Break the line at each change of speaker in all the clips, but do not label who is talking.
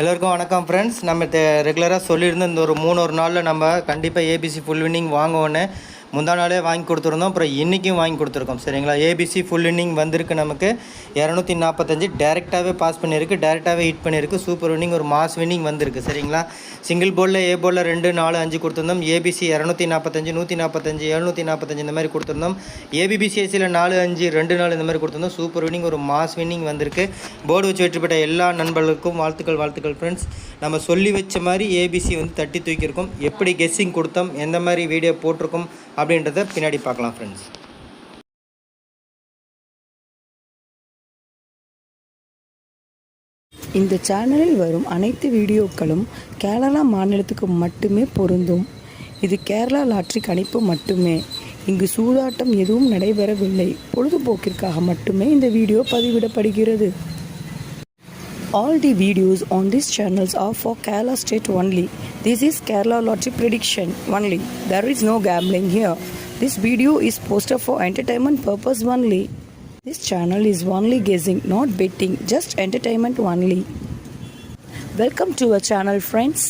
எல்லோருக்கும் வணக்கம் ஃப்ரெண்ட்ஸ் நம்ம ரெகுலராக சொல்லியிருந்த இந்த ஒரு மூணு ஒரு நாளில் நம்ம கண்டிப்பாக ஏபிசி ஃபுல் வின்னிங் வாங்குவோன்னு முந்தா நாளே வாங்கி கொடுத்துருந்தோம். அப்புறம் இன்றைக்கும் வாங்கி கொடுத்துருக்கோம். சரிங்களா? ஏபிசி ஃபுல் இன்னிங் வந்திருக்கு நமக்கு. இரநூத்தி நாற்பத்தஞ்சு டேரெக்டாகவே பாஸ் பண்ணியிருக்கு. டேரெக்டாகவே ஹிட் பண்ணியிருக்கு. சூப்பர் வின்னிங் ஒரு மாஸ் வின்னிங் வந்திருக்கு. சரிங்களா? சிங்கிள் போர்டில் ஏ போர்டில் ரெண்டு நாலு அஞ்சு கொடுத்துருந்தோம். ஏபிசி இரநூத்தி நாற்பத்தஞ்சு நூற்றி நாற்பத்தஞ்சு எழுநூற்றி நாற்பத்தஞ்சு இந்த மாதிரி கொடுத்துருந்தோம். ஏபிபிசிஎஸ்சியில் நாலு அஞ்சு ரெண்டு நாலு இந்த மாதிரி கொடுத்துருந்தோம். சூப்பர் வின்னிங் ஒரு மாஸ் வின்னிங் வந்திருக்கு. போர்டு வச்சு வெற்றி பெற்ற எல்லா நண்பர்களுக்கும் வாழ்த்துக்கள் வாழ்த்துக்கள் ஃப்ரெண்ட்ஸ் நம்ம சொல்லி வச்ச மாதிரி ஏபிசி வந்து தட்டி தூக்கியிருக்கோம். எப்படி கெஸ்ஸிங் கொடுத்தோம்? எந்த மாதிரி வீடியோ போட்டிருக்கோம்? அப்படின்றத பின்னாடி பார்க்கலாம் ஃப்ரெண்ட்ஸ்
இந்த சேனலில் வரும் அனைத்து வீடியோக்களும் கேரளா மாநிலத்துக்கு மட்டுமே பொருந்தும். இது கேரளா லாட்ரி கணிப்பு மட்டுமே. இங்கு சூதாட்டம் எதுவும் நடைபெறவில்லை. பொழுதுபோக்கிற்காக மட்டுமே இந்த வீடியோ பதிவிடப்படுகிறது. All the videos on these channels are for Kerala state only. This is Kerala lottery prediction only. There is no gambling here. This video is posted for entertainment purpose only. This channel is only guessing, not betting, just entertainment only. Welcome to our channel, friends.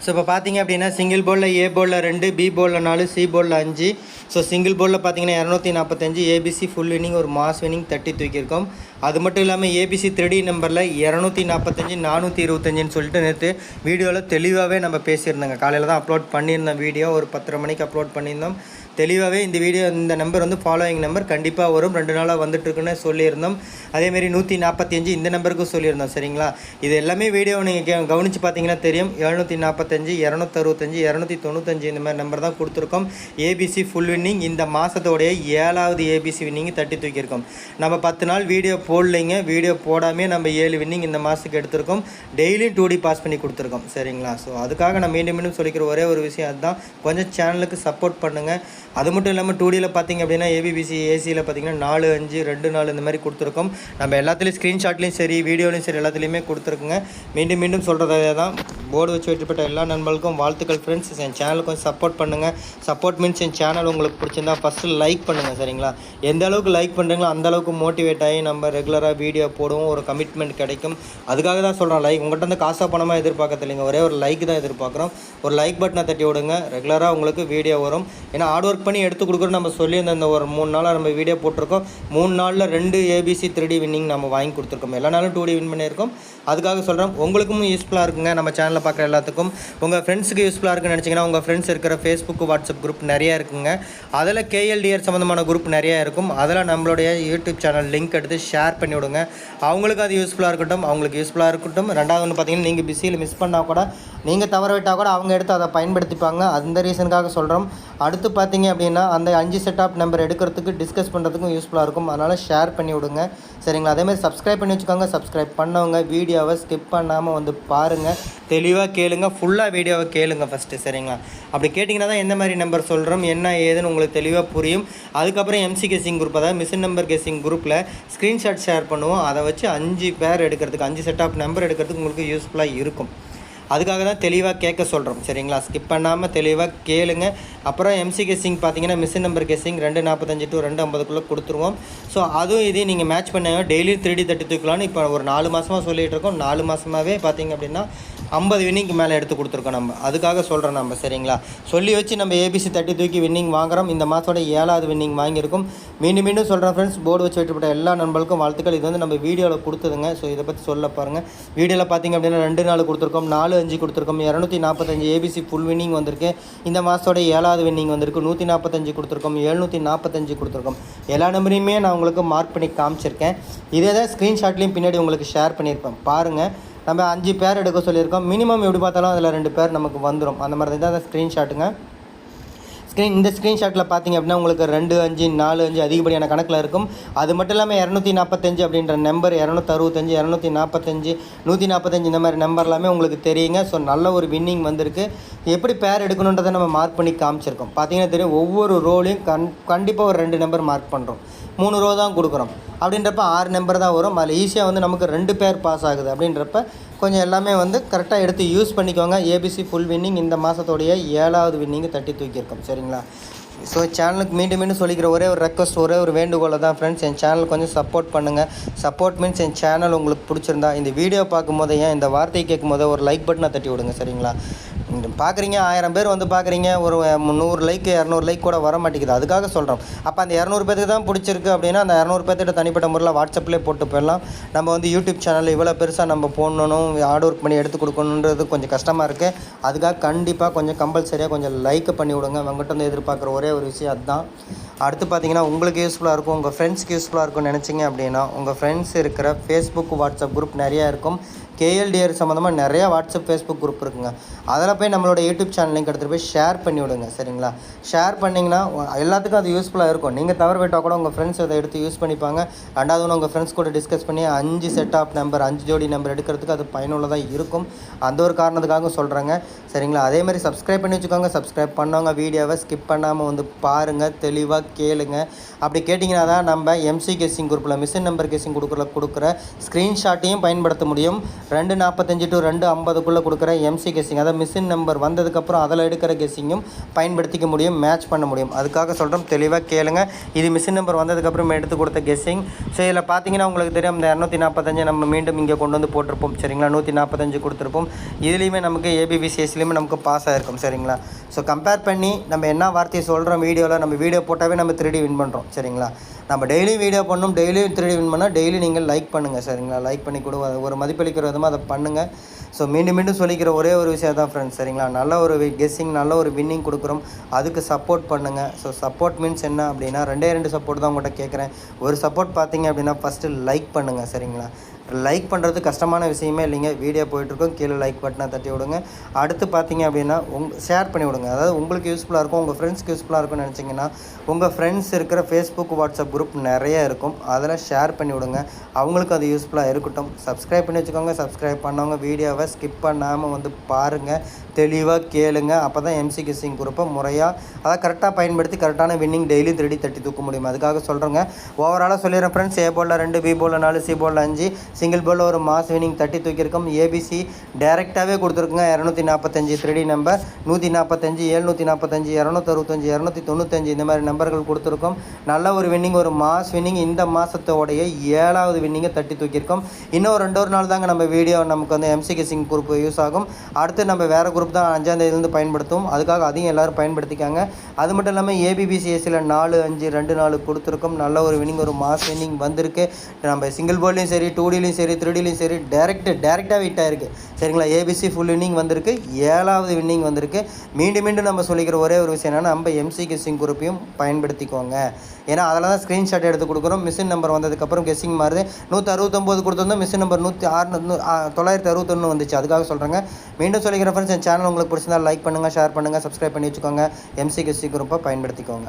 So இப்போ பார்த்தீங்க அப்படின்னா single போர்டில் ஏ போர்டில் ரெண்டு B போர்டில் நாலு C போர்டில் அஞ்சு ஸோ சிங்கிள் போர்டில் பார்த்தீங்கன்னா இரநூத்தி நாற்பத்தஞ்சு ஏபிசி ஃபுல் வினிங் ஒரு மாஸ் வினிங் தட்டி தூக்கியிருக்கோம் அது மட்டும் இல்லாமல் ஏபிசி த்ரீ நம்பரில் இரநூத்தி நாற்பத்தஞ்சு நானூற்றி இருபத்தஞ்சுன்னு சொல்லிட்டு நேற்று வீடியோவில் தெளிவாகவே நம்ம பேசியிருந்தோங்க. காலையில் தான் அப்லோட் பண்ணியிருந்தோம் வீடியோ ஒரு பத்தரை மணிக்கு அப்லோட் பண்ணியிருந்தோம். தெளிவாகவே இந்த வீடியோ இந்த நம்பர் வந்து ஃபாலோயிங் நம்பர் கண்டிப்பாக வரும். ரெண்டு நாளாக வந்துட்டுருக்குன்னு சொல்லியிருந்தோம். அதேமாரி நூற்றி நாற்பத்தி அஞ்சு இந்த நம்பருக்கும் சொல்லியிருந்தோம் சரிங்களா? இது எல்லாமே வீடியோ நீங்கள் கவனித்து பார்த்தீங்கன்னா தெரியும். எழுநூற்றி நாற்பத்தஞ்சு இரநூத்தறுபத்தஞ்சு இரநூத்தி தொண்ணூத்தஞ்சு இந்த மாதிரி நம்பர் தான் கொடுத்துருக்கோம். ஏபிசி ஃபுல் வின்னிங் இந்த மாதத்தோடைய ஏழாவது ஏபிசி வின்னிங் தட்டி தூக்கியிருக்கோம். நம்ம பத்து நாள் வீடியோ போடலைங்க. வீடியோ போடாமே நம்ம ஏழு வின்னிங் இந்த மாதத்துக்கு எடுத்திருக்கோம். டெய்லியும் டூ டி பாஸ் பண்ணி கொடுத்துருக்கோம் சரிங்களா? ஸோ அதுக்காக நான் மீண்டும் மீண்டும் சொல்லிக்கிற ஒரே ஒரு விஷயம் அதுதான். கொஞ்சம் சேனலுக்கு சப்போர்ட் பண்ணுங்கள் அது மட்டும் இல்லாமல் டூ டியில் பார்த்தீங்க அப்படின்னா ஏபிபிசி ஏசியில் பார்த்தீங்கன்னா நாலு அஞ்சு ரெண்டு நாலு இந்த மாதிரி கொடுத்துருக்கோம். நம்ம எல்லாத்துலேயும் ஸ்க்ரீன்ஷாட்லேயும் சரி வீடியோலையும் சரி எல்லாத்துலேயுமே கொடுத்துருக்குங்க. மீண்டும் மீண்டும் சொல்கிறதே தான் போர்டு வச்சு வெற்றிப்பட்ட எல்லா நண்பர்களுக்கும் வாழ்த்துக்கள் ஃப்ரெண்ட்ஸ் என் சேனலுக்கு கொஞ்சம் சப்போர்ட் பண்ணுங்கள் சப்போர்ட் மீன்ஸ் என் சேனல் உங்களுக்கு பிடிச்சிருந்தா ஃபஸ்ட்டு லைக் பண்ணுங்கள் சரிங்களா? எந்த அளவுக்கு லைக் பண்ணுறீங்களோ அந்த அளவுக்கு மோட்டிவேட் ஆகி நம்ம ரெகுலராக வீடியோ போடுவோம். ஒரு கமிட்மெண்ட் கிடைக்கும். அதுக்காக தான் சொல்கிறேன் லைக் உங்கள்கிட்ட வந்து காசாக பணமாக எதிர்பார்க்கறது இல்லைங்க. ஒரே ஒரு லைக் தான் எதிர்பார்க்குறோம். ஒரு லைக் பட்டனை தட்டி விடுங்க. ரெகுலராக உங்களுக்கு வீடியோ வரும். ஏன்னா ஹார்ட் ஒர்க் பண்ணி எடுத்து கொடுக்குறோம் நம்ம சொல்லியிருந்த இந்த ஒரு மூணு நாளாக நம்ம வீடியோ போட்டிருக்கோம். மூணு நாளில் ரெண்டு ஏபிசி த்ரீ டி வின்னிங் நம்ம வாங்கி கொடுத்துருக்கோம். எல்லா நாளும் டூ டி வின் பண்ணியிருக்கோம். அதுக்காக சொல்கிறோம் உங்களுக்கும் யூஸ்ஃபுல்லாக இருக்குங்க. நம்ம சேனலில் பார்க்குற எல்லாத்துக்கும் உங்கள் ஃப்ரெண்ட்ஸுக்கு யூஸ்ஃபுல்லாக இருக்குன்னு நினச்சிங்கன்னா உங்கள் ஃப்ரெண்ட்ஸ் இருக்கிற ஃபேஸ்புக் வாட்ஸ்அப் குரூப் நிறையா இருக்குங்க. அதில் கேஎல்டிஆர் சம்மந்தமான குரூப் நிறையா இருக்கும். அதில் நம்மளுடைய யூடியூப் சேனல் லிங்க் எடுத்து ஷேர் பண்ணி விடுங்க. அவங்களுக்கு அது யூஸ்ஃபுல்லாக இருக்கட்டும் அவங்களுக்கு யூஸ்ஃபுல்லாக இருக்கட்டும். ரெண்டாவது ஒன்று பார்த்தீங்கன்னா நீங்கள் பிஸியில் மிஸ் பண்ணால் கூட நீங்கள் தவற விட்டால் கூட அவங்க எடுத்து அதை பயன்படுத்திப்பாங்க. அந்த ரீசனுக்காக சொல்கிறோம் அடுத்து பார்த்தீங்க அப்படின்னா அந்த அஞ்சு செட் ஆஃப் நம்பர் எடுக்கிறதுக்கு டிஸ்கஸ் பண்ணுறதுக்கும் யூஸ்ஃபுல்லாக இருக்கும். அதனால் ஷேர் பண்ணி விடுங்க. சரிங்களா? அதேமாதிரி சப்ஸ்கிரைப் பண்ணி வச்சுக்கோங்க. சப்ஸ்கிரைப் பண்ணவங்க வீடியோவை ஸ்கிப் பண்ணாமல் வந்து பாருங்கள் தெளிவாக கேளுங்க. ஃபுல்லாக வீடியோவை கேளுங்க ஃபஸ்ட்டு சரிங்களா? அப்படி கேட்டிங்கன்னா தான் எந்த மாதிரி நம்பர் சொல்கிறோம் என்ன ஏதுன்னு உங்களுக்கு தெளிவாக புரியும். அதுக்கப்புறம் எம்சி கெஸிங் குரூப் அதாவது மிஷின் நம்பர் கெஸிங் குரூப்பில் ஸ்க்ரீன்ஷாட் ஷேர் பண்ணுவோம். அதை வச்சு அஞ்சு பேர் எடுக்கிறதுக்கு அஞ்சு செட் ஆஃப் நம்பர் எடுக்கிறதுக்கு உங்களுக்கு யூஸ்ஃபுல்லாக இருக்கும். அதுக்காக தான் தெளிவாக கேட்க சொல்கிறோம் சரிங்களா? ஸ்கிப் பண்ணாமல் தெளிவாக கேளுங்க. அப்புறம் எம்சி கெஸ்ஸிங் பார்த்தீங்கன்னா மிஷின் நம்பர் கெஸ்ஸிங் ரெண்டு நாற்பத்தஞ்சு டு ரெண்டு ஐம்பதுக்குள்ளே கொடுத்துருவோம். ஸோ அதுவும் இதையும் நீங்கள் மேட்ச் பண்ணுங்க டெய்லி த்ரீ டி தட்டி தூக்கலாம்னு இப்போ ஒரு நாலு மாதமாக சொல்லிகிட்டு இருக்கோம். நாலு மாதமாகவே பார்த்தீங்க அப்படின்னா ஐம்பது வின்னிங்க்கு மேலே எடுத்து கொடுத்துருக்கோம் நம்ம. அதுக்காக சொல்கிறோம் நம்ம சரிங்களா? சொல்லி வச்சு நம்ம ஏபிசி தட்டி தூக்கி வின்னிங் வாங்குறோம். இந்த மாதத்தோட ஏழாவது வின்னிங் வாங்கியிருக்கும். மீண்டும் மீண்டும் சொல்கிறேன் ஃப்ரெண்ட்ஸ் போர்டு வச்சு வெட்டுப்பட்ட எல்லா நண்பர்களுக்கும் வாழ்த்துக்கள். இது வந்து நம்ம வீடியோவில் கொடுத்ததுங்க. ஸோ இதை பற்றி சொல்ல பாருங்கள் வீடியோவில் பார்த்தீங்க அப்படின்னா ரெண்டு நாள் கொடுத்துருக்கோம் நாலு அஞ்சு கொடுத்துருக்கோம். இரநூத்தி நாற்பத்தஞ்சு ஏபிசி ஃபுல் வின்னிங் வந்திருக்கு. இந்த மாதத்தோட ஏழாவது வின்னிங் வந்திருக்கு. நூற்றி நாற்பத்தஞ்சு கொடுத்துருக்கோம் எழுநூற்றி நாற்பத்தஞ்சு கொடுத்துருக்கோம். எல்லா நம்பரையுமே நான் உங்களுக்கு மார்க் பண்ணி காமிச்சிருக்கேன். இதே தான் ஸ்க்ரீன்ஷாட்லேயும் பின்னாடி உங்களுக்கு ஷேர் பண்ணியிருப்பேன். பாருங்கள் நம்ம அஞ்சு பேர் எடுக்க சொல்லியிருக்கோம். மினிமம் எப்படி பார்த்தாலும் அதில் ரெண்டு பேர் நமக்கு வந்துடும் அந்த மாதிரி தான் அந்த ஸ்க்ரீன்ஷாட்டுங்க ஸ்க்ரீன் இந்த ஸ்க்ரீன்ஷாட்டில் பார்த்தீங்க அப்படின்னா உங்களுக்கு ரெண்டு அஞ்சு நாலு அஞ்சு அதிகப்படியான கணக்கில் இருக்கும். அது மட்டும் இல்லாமல் இரநூத்தி நாற்பத்தஞ்சு அப்படின்ற நம்பர் இரநூத்தி அறுபத்தஞ்சு இரநூத்தி நாற்பத்தஞ்சு நூற்றி நாற்பத்தஞ்சு இந்த மாதிரி நம்பர் எல்லாமே உங்களுக்கு தெரியுங்க. ஸோ நல்ல ஒரு வின்னிங் வந்திருக்கு. எப்படி பேர் எடுக்கணுன்றதை நம்ம மார்க் பண்ணி காமிச்சிருக்கோம். பார்த்தீங்கன்னா தெரியும் ஒவ்வொரு ரோலையும் கண் கண்டிப்பாக ஒரு ரெண்டு நம்பர் மார்க் பண்ணுறோம் மூணு ரோ தான் கொடுக்குறோம். அப்படின்றப்ப ஆறு நம்பர் தான் வரும். அதில் ஈஸியாக வந்து நமக்கு ரெண்டு பேர் பாஸ் ஆகுது அப்படின்றப்ப கொஞ்சம் எல்லாமே வந்து கரெக்டாக எடுத்து யூஸ் பண்ணிக்கோங்க. ஏபிசி ஃபுல் வின்னிங் இந்த மாதத்தோடைய ஏழாவது வின்னிங்கு தட்டி தூக்கியிருக்கோம். சரிங்களா? ஸோ சேனலுக்கு மீண்டும் மீண்டும் சொல்லிக்கிற ஒரே ஒரு ரெக்வஸ்ட் ஒரே ஒரு வேண்டுகோளை தான் ஃப்ரெண்ட்ஸ் என் சேனல் கொஞ்சம் சப்போர்ட் பண்ணுங்கள் சப்போர்ட் மீன்ஸ் என் சேனல் உங்களுக்கு பிடிச்சிருந்தா இந்த வீடியோ பார்க்கும்போது ஏன் இந்த வார்த்தையை கேட்கும்போது ஒரு லைக் பட்டனை தட்டி விடுங்க. சரிங்களா? பார்க்குறீங்க ஆயிரம் பேர் வந்து பார்க்குறீங்க ஒரு முந்நூறு லைக் இரநூறு லைக் கூட வர மாட்டேங்குது. அதுக்காக சொல்கிறோம் அப்போ அந்த இரநூறு பேருக்கு தான் பிடிச்சிருக்கு அப்படின்னா அந்த இரநூறு பேர்த்திட்ட தனிப்பட்ட முறையில் வாட்ஸ்அப்லேயே போட்டு போயிடலாம். நம்ம வந்து யூடியூப் சேனல் இவ்வளோ பெருசாக நம்ம போடணும் ஹார்ட் ஒர்க் பண்ணி எடுத்து கொடுக்கணுன்றது கொஞ்சம் கஷ்டமாக இருக்குது அதுக்காக கண்டிப்பாக கொஞ்சம் கம்பல்சரியாக கொஞ்சம் லைக் பண்ணி விடுங்க. அவங்ககிட்ட வந்து எதிர்பார்க்குற ஒரே ஒரு விஷயம் அதுதான். அடுத்து பார்த்தீங்கன்னா உங்களுக்கு யூஸ்ஃபுல்லாக இருக்கும் உங்கள் ஃப்ரெண்ட்ஸ்க்கு யூஸ்ஃபுல்லாக இருக்கும்னு நினச்சிங்க அப்படின்னா உங்கள் ஃப்ரெண்ட்ஸ் இருக்கிற ஃபேஸ்புக் வாட்ஸ்அப் குரூப் நிறையா இருக்கும். கேஎல்டிஆர் சம்மந்தமாக நிறையா வாட்ஸ்அப் ஃபேஸ்புக் குரூப் இருக்குங்க. அதில் போய் நம்மளோட யூடியூப் சேனல் லிங்க் எடுத்துகிட்டு போய் ஷேர் பண்ணி விடுங்க சரிங்களா? ஷேர் பண்ணிங்கன்னா எல்லாத்துக்கும் அது யூஸ்ஃபுல்லாக இருக்கும். நீங்கள் தவறு போயிட்டால் கூட உங்கள் ஃப்ரெண்ட்ஸ் அதை எடுத்து யூஸ் பண்ணிப்பாங்க. ரெண்டாவது ஒன்று உங்கள் ஃப்ரெண்ட்ஸ் கூட டிஸ்கஸ் பண்ணி அஞ்சு செட் ஆஃப் நம்பர் அஞ்சு ஜோடி நம்பர் எடுக்கிறதுக்கு அது பயனுள்ளதாக இருக்கும். அந்த ஒரு காரணத்துக்காக சொல்கிறாங்க சரிங்களா? அதே மாதிரி சப்ஸ்கிரைப் பண்ணி வச்சுக்கோங்க. சப்ஸ்கிரைப் பண்ணவங்க வீடியோவை ஸ்கிப் பண்ணாமல் வந்து பாருங்கள் தெளிவாக கேளுங்க. அப்படி கேட்டிங்கன்னா தான் நம்ம எம்சி கெஸ்ஸிங் குரூப்பில் மிஷின் நம்பர் கெஸ்ஸிங் கொடுக்குற கொடுக்குற ஸ்க்ரீன்ஷாட்டையும் பயன்படுத்த முடியும். ரெண்டு நாற்பத்தஞ்சு டு ரெண்டு ஐம்பதுக்குள்ளே கொடுக்குற எம்சி கெஸ்ஸிங் அதாவது மிஷின் நம்பர் வந்ததுக்கப்புறம் அதில் எடுக்கிற கெஸ்ஸிங்கும் பயன்படுத்திக்க முடியும் மேட்ச் பண்ண முடியும். அதுக்காக சொல்கிறோம் தெளிவாக கேளுங்க. இது மிஷின் நம்பர் வந்ததுக்கப்புறம் எடுத்து கொடுத்த கெஸ்ஸிங் ஸோ இதில் பார்த்தீங்கன்னா உங்களுக்கு தெரியும் இந்த இரநூத்தி நாற்பத்தஞ்சு நம்ம மீண்டும் இங்கே கொண்டு வந்து போட்டிருப்போம். சரிங்களா? நூற்றி நாற்பத்தஞ்சு கொடுத்துருப்போம். இதுலேயுமே நமக்கு ஏபிபிசிஎஸ்லேயுமே நமக்கு பாஸ் ஆகிருக்கும் சரிங்களா? ஸோ கம்பேர் பண்ணி நம்ம என்ன வார்த்தையை சொல்கிறோம் வீடியோவில் நம்ம வீடியோ போட்டாவே நம்ம திருடி வின் பண்ணுறோம் சரிங்களா? நம்ம டெய்லி வீடியோ பண்ணணும் டெய்லியும் திருடி வின் பண்ணால் டெய்லி நீங்கள் லைக் பண்ணுங்கள் சரிங்களா? லைக் பண்ணி கொடு ஒரு மதிப்பளிக்கிற விதமாக அதை பண்ணுங்கள் ஸோ மீண்டும் மீண்டும் சொல்லிக்கிற ஒரே ஒரு விஷயம் தான் ஃப்ரெண்ட்ஸ் சரிங்களா? நல்ல ஒரு கெஸ்ஸிங் நல்ல ஒரு வின்னிங் கொடுக்குறோம். அதுக்கு சப்போர்ட் பண்ணுங்கள் ஸோ சப்போர்ட் மீன்ஸ் என்ன அப்படின்னா ரெண்டே ரெண்டு சப்போர்ட் தான் உங்கள்கிட்ட கேட்குறேன். ஒரு சப்போர்ட் பார்த்தீங்க அப்படின்னா ஃபஸ்ட்டு லைக் பண்ணுங்கள் சரிங்களா? லைக் பண்ணுறது கஷ்டமான விஷயமே இல்லைங்க. வீடியோ போயிட்டுருக்கோம். கீழே லைக் பட்டனை தட்டி விடுங்க. அடுத்து பார்த்தீங்க அப்படின்னா உங் ஷேர் பண்ணி விடுங்க. அதாவது உங்களுக்கு யூஸ்ஃபுல்லாக இருக்கும் உங்கள் ஃப்ரெண்ட்ஸ்க்கு யூஸ்ஃபுல்லாக இருக்கும்னு நினச்சிங்கன்னா உங்கள் ஃப்ரெண்ட்ஸ் இருக்கிற ஃபேஸ்புக் வாட்ஸ்அப் குரூப் நிறைய இருக்கும். அதில் ஷேர் பண்ணி விடுங்க. அவங்களுக்கு அது யூஸ்ஃபுல்லாக இருக்கட்டும். சப்ஸ்கிரைப் பண்ணி வச்சுக்கோங்க. சப்ஸ்கிரைப் பண்ணவங்க வீடியோவை ஸ்கிப் பண்ணாமல் வந்து பாருங்கள் தெளிவாக கேளுங்க. அப்போ தான் எம்சி கிசிங் குரூப்பை முறையாக அதை கரெக்டாக பயன்படுத்தி கரெக்டான வின்னிங் டெய்லி திருடி தட்டி தூக்க முடியும். அதுக்காக சொல்கிறேங்க ஓவராலாக சொல்லிடுறேன் ஃப்ரெண்ட்ஸ் ஏ போலில் ரெண்டு பி போலில் நாலு சி போலில் அஞ்சு சிங்கிள் போலில் ஒரு மாஸ் வின்னிங் தட்டி தூக்கியிருக்கோம். ஏபிசி டேரெக்டாகவே கொடுத்துருக்குங்க. இரநூத்தி நாற்பத்தஞ்சு த்ரீடி நம்பர் நூற்றி நாற்பத்தஞ்சு எழுநூற்றி நாற்பத்தஞ்சு இரநூத்தறுபத்தஞ்சு இரநூத்தி தொண்ணூத்தஞ்சு இந்த மாதிரி நம்பர்கள் கொடுத்துருக்கோம். நல்ல ஒரு வின்னிங் ஒரு மாஸ் வின்னிங் இந்த மாதத்தோடைய ஏழாவது வின்னிங்கை தட்டி தூக்கியிருக்கோம். இன்னும் ஒரு ரெண்டு ஒரு நாள் தாங்க நம்ம வீடியோ நமக்கு வந்து எம்சிகே சிங் குரூப் யூஸ் ஆகும். அடுத்து நம்ம வேறு குரூப் தான் அஞ்சாந்தேதிலேருந்து பயன்படுத்தும் பயன்படுத்துவோம். அதுக்காக அதையும் எல்லோரும் பயன்படுத்திக்காங்க. அது மட்டும் இல்லாமல் ஏபிபிசிஎஸ்சியில் நாலு அஞ்சு ரெண்டு நாலு கொடுத்துருக்கோம். நல்ல ஒரு வின்னிங் ஒரு மாஸ் வின்னிங் வந்திருக்கு. நம்ம சிங்கிள் போல்லையும் சரி டூ டிலையும் சரி த்ரீடிலையும் சரி டேரெக்ட் டேரெக்டாக ஹிட் ஆயிருக்கு. சரிங்களா? ஏபிசி ஃபுல் இன்னிங் வந்திருக்கு. ஏழாவது வின்னிங் வந்திருக்கு. மீண்டும் மீண்டும் நம்ம சொல்லிக்கிற ஒரே ஒரு விஷயம் என்னென்னா நம்ம எம்சி கெஸ்ஸிங் குரூப்பையும் பயன்படுத்திக்கோங்க. ஏன்னா அதில் தான் ஸ்க்ரீன்ஷாட் எடுத்து கொடுக்குறோம். மிஷின் நம்பர் வந்ததுக்கப்புறம் கெஸ்ஸிங் மாறுது. நூற்றி அறுபத்தொம்போது கொடுத்துருந்தோம் மிஷின் நம்பர் நூற்றி ஆறு தொள்ளாயிரத்தி அறுபத்தொன்று வந்துச்சு. அதுக்காக சொல்கிறேங்க மீண்டும் சொல்லிக்கிற ஃப்ரெண்ட்ஸ் என் சேனல் உங்களுக்கு பிடிச்சிருந்தா லைக் பண்ணுங்கள் ஷேர் பண்ணுங்கள் சப்ஸ்கிரைப் பண்ணி வச்சுக்கோங்க. எம்சி கெஸ்ஸிங் குரூப்பை பயன்படுத்திக்கோங்க.